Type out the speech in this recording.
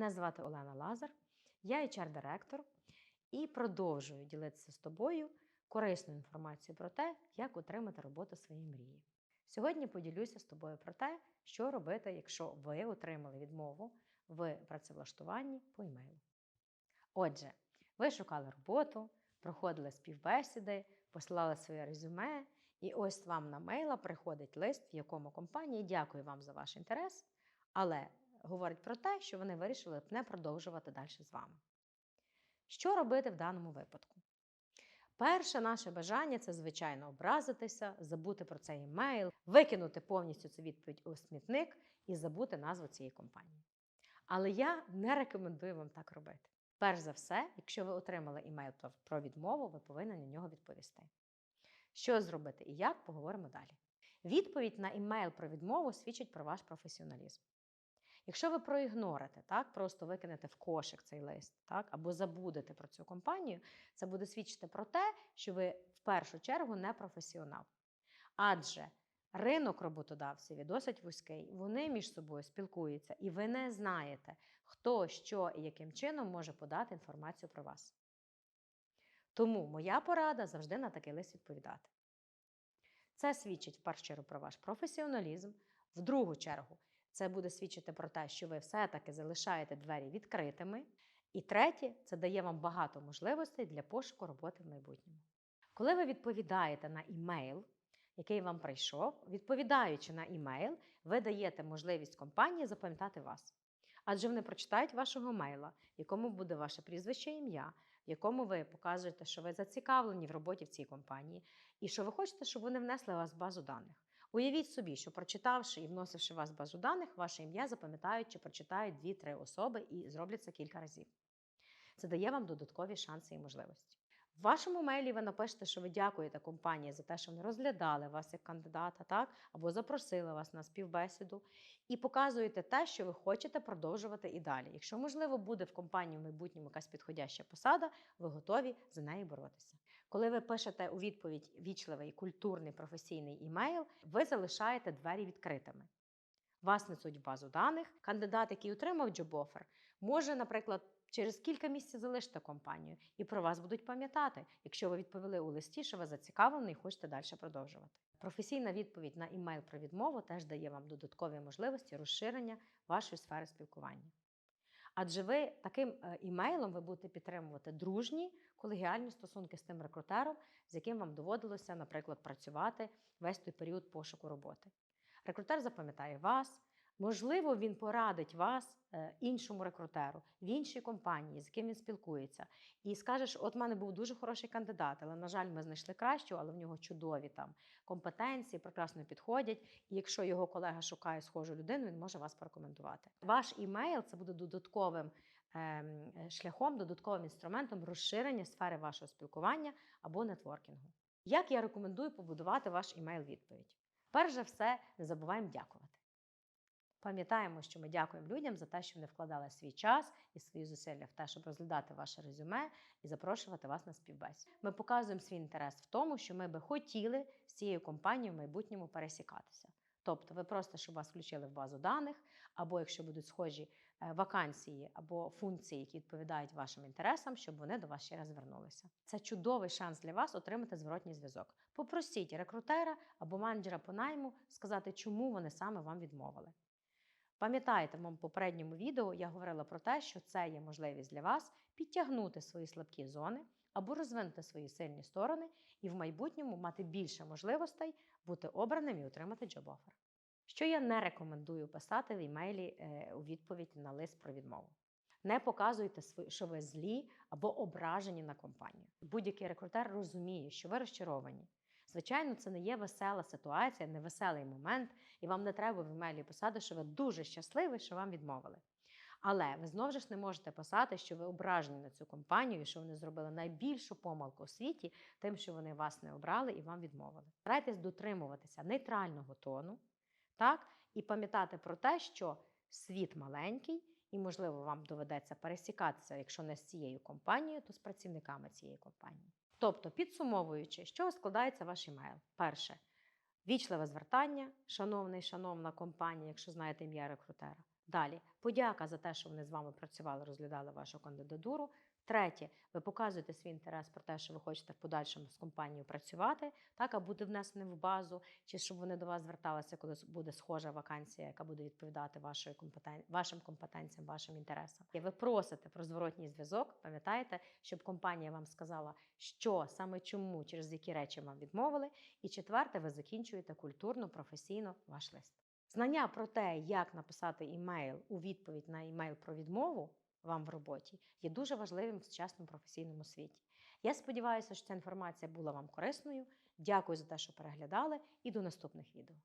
Мене звати Олена Лазар, я HR-директор і продовжую ділитися з тобою корисною інформацією про те, як отримати роботу своєї мрії. Сьогодні поділюся з тобою про те, що робити, якщо ви отримали відмову в працевлаштуванні по емейлу. Отже, ви шукали роботу, проходили співбесіди, посилали своє резюме, і ось вам на мейла приходить лист, в якому компанії дякую вам за ваш інтерес, але говорить про те, що вони вирішили б не продовжувати далі з вами. Що робити в даному випадку? Перше наше бажання це, звичайно, образитися, забути про цей емейл, викинути повністю цю відповідь у смітник і забути назву цієї компанії. Але я не рекомендую вам так робити. Перш за все, якщо ви отримали імейл про відмову, ви повинні на нього відповісти. Що зробити і як, поговоримо далі. Відповідь на імейл про відмову свідчить про ваш професіоналізм. Якщо ви проігнорите, так, просто викинете в кошик цей лист, так, або забудете про цю компанію, це буде свідчити про те, що ви в першу чергу не професіонал. Адже ринок роботодавців є досить вузький, вони між собою спілкуються, і ви не знаєте, хто, що і яким чином може подати інформацію про вас. Тому моя порада завжди на такий лист відповідати. Це свідчить в першу чергу про ваш професіоналізм, в другу чергу, це буде свідчити про те, що ви все-таки залишаєте двері відкритими. І третє, це дає вам багато можливостей для пошуку роботи в майбутньому. Коли ви відповідаєте на імейл, який вам прийшов, відповідаючи на імейл, ви даєте можливість компанії запам'ятати вас. Адже вони прочитають вашого мейла, в якому буде ваше прізвище ім'я, в якому ви покажете, що ви зацікавлені в роботі в цій компанії, і що ви хочете, щоб вони внесли вас в базу даних. Уявіть собі, що прочитавши і вносивши вас базу даних, ваше ім'я запам'ятають чи прочитають 2-3 особи і зроблять це кілька разів. Це дає вам додаткові шанси і можливості. В вашому мейлі ви напишете, що ви дякуєте компанії за те, що вони розглядали вас як кандидата, так? або запросили вас на співбесіду, і показуєте те, що ви хочете продовжувати і далі. Якщо, можливо, буде в компанії в майбутньому якась підходяща посада, ви готові за неї боротися. Коли ви пишете у відповідь вічливий, культурний професійний імейл, ви залишаєте двері відкритими. Вас несуть в базу даних. Кандидат, який отримав джоб-офер, може, наприклад, через кілька місяців залишити компанію, і про вас будуть пам'ятати, якщо ви відповіли у листі, що ви зацікавлені і хочете далі продовжувати. Професійна відповідь на імейл про відмову теж дає вам додаткові можливості розширення вашої сфери спілкування. Адже ви таким е, імейлом ви будете підтримувати дружні колегіальні стосунки з тим рекрутером, з яким вам доводилося, наприклад, працювати весь той період пошуку роботи. Рекрутер запам'ятає вас, можливо, він порадить вас е, іншому рекрутеру в іншій компанії, з яким він спілкується, і скаже, що от в мене був дуже хороший кандидат, але, на жаль, ми знайшли кращого, але в нього чудові там компетенції, прекрасно підходять. І якщо його колега шукає схожу людину, він може вас порекомендувати. Ваш імейл це буде додатковим. Ем, шляхом, додатковим інструментом розширення сфери вашого спілкування або нетворкінгу. Як я рекомендую побудувати ваш імейл-відповідь? Перш за все, не забуваємо дякувати. Пам'ятаємо, що ми дякуємо людям за те, що вони вкладали свій час і свої зусилля в те, щоб розглядати ваше резюме і запрошувати вас на співбесіду. Ми показуємо свій інтерес в тому, що ми би хотіли з цією компанією в майбутньому пересікатися. Тобто, ви просто щоб вас включили в базу даних, або якщо будуть схожі вакансії або функції, які відповідають вашим інтересам, щоб вони до вас ще раз звернулися. Це чудовий шанс для вас отримати зворотній зв'язок. Попросіть рекрутера або менеджера по найму сказати, чому вони саме вам відмовили. Пам'ятаєте, в моєму попередньому відео я говорила про те, що це є можливість для вас підтягнути свої слабкі зони або розвинути свої сильні сторони і в майбутньому мати більше можливостей бути обраним і отримати джоб-офер. Що я не рекомендую писати в імейлі е, у відповідь на лист про відмову. Не показуйте, що ви злі або ображені на компанію. Будь-який рекрутер розуміє, що ви розчаровані. Звичайно, це не є весела ситуація, не веселий момент, і вам не треба в імейлі писати, що ви дуже щасливі, що вам відмовили. Але ви знову ж не можете писати, що ви ображені на цю компанію, що вони зробили найбільшу помилку у світі, тим, що вони вас не обрали і вам відмовили. Старайтесь дотримуватися нейтрального тону, так, і пам'ятати про те, що світ маленький, і, можливо, вам доведеться пересікатися, якщо не з цією компанією, то з працівниками цієї компанії. Тобто, підсумовуючи, з чого складається ваш емейл? Перше вічливе звертання, шановний, шановна компанія, якщо знаєте ім'я рекрутера. Далі, подяка за те, що вони з вами працювали, розглядали вашу кандидатуру. Третє, ви показуєте свій інтерес про те, що ви хочете в подальшому з компанією працювати, так, а бути внесеним в базу, чи щоб вони до вас зверталися, коли буде схожа вакансія, яка буде відповідати вашої компетен... вашим компетенціям, вашим інтересам. І ви просите про зворотній зв'язок, пам'ятаєте, щоб компанія вам сказала, що саме чому, через які речі вам відмовили. І четверте, ви закінчуєте культурно, професійно ваш лист. Знання про те, як написати імейл у відповідь на імейл про відмову вам в роботі, є дуже важливим в сучасному професійному світі. Я сподіваюся, що ця інформація була вам корисною. Дякую за те, що переглядали, і до наступних відео.